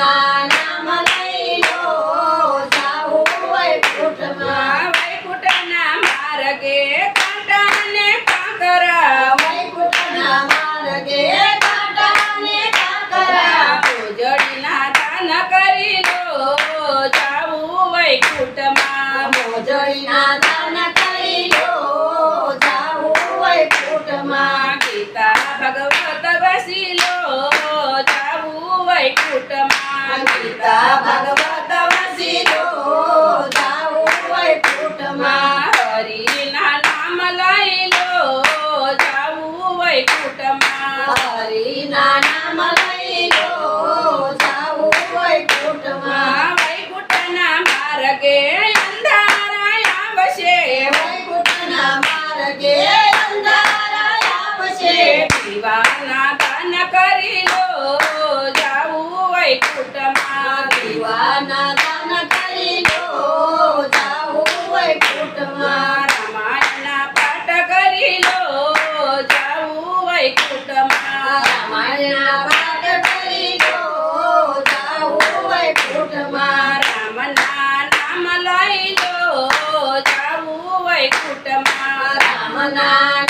Nana. Bhagavata Masido Dha ગાના ગાના કરી લો જાવું હોય કૂટમાં રામાયણના પાઠ કરી લો જાવું હોય કૂટમાં રામાયણના પાઠ કરી લો જાવું હોય કૂટમાં રામના નામ લઈ લો જાવું રામના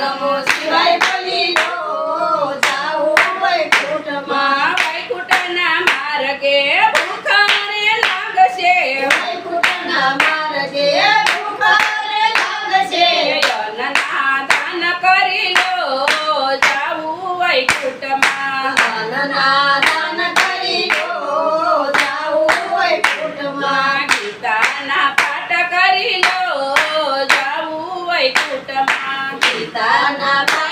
I'm not shivaya. Tanah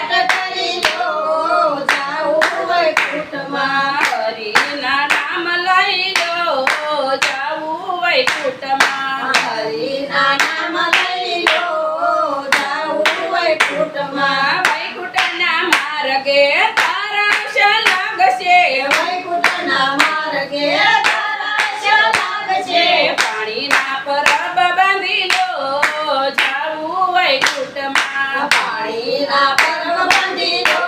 ના પરમ બંધીરો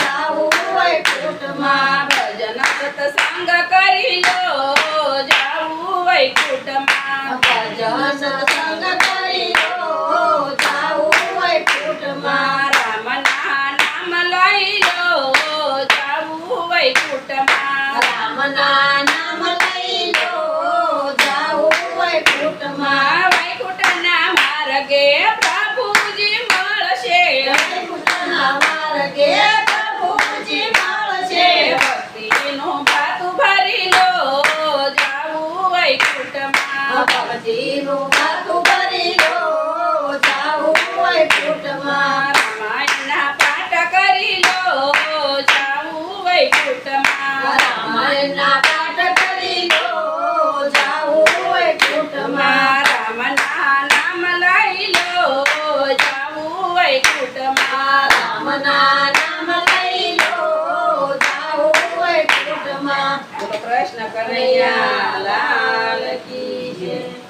જાવું હોય કૂટમાં ભજન સત્સંગ કરી લો જાવું હોય કૂટમાં ભજન સત્સંગ કરી લો જાવું હોય કૂટમાં રામના નામ માર્ગે પ્રભુજી ભરી લો જાવું વૈકુંઠમાં. ભક્તિનું ભાતું ભરી લો જાવું વૈકુંઠમાં. રામાયણના પાઠ કરી લો જાવું વૈકુંઠમાં. રામાયણના કનૈયા લાલ કી જય.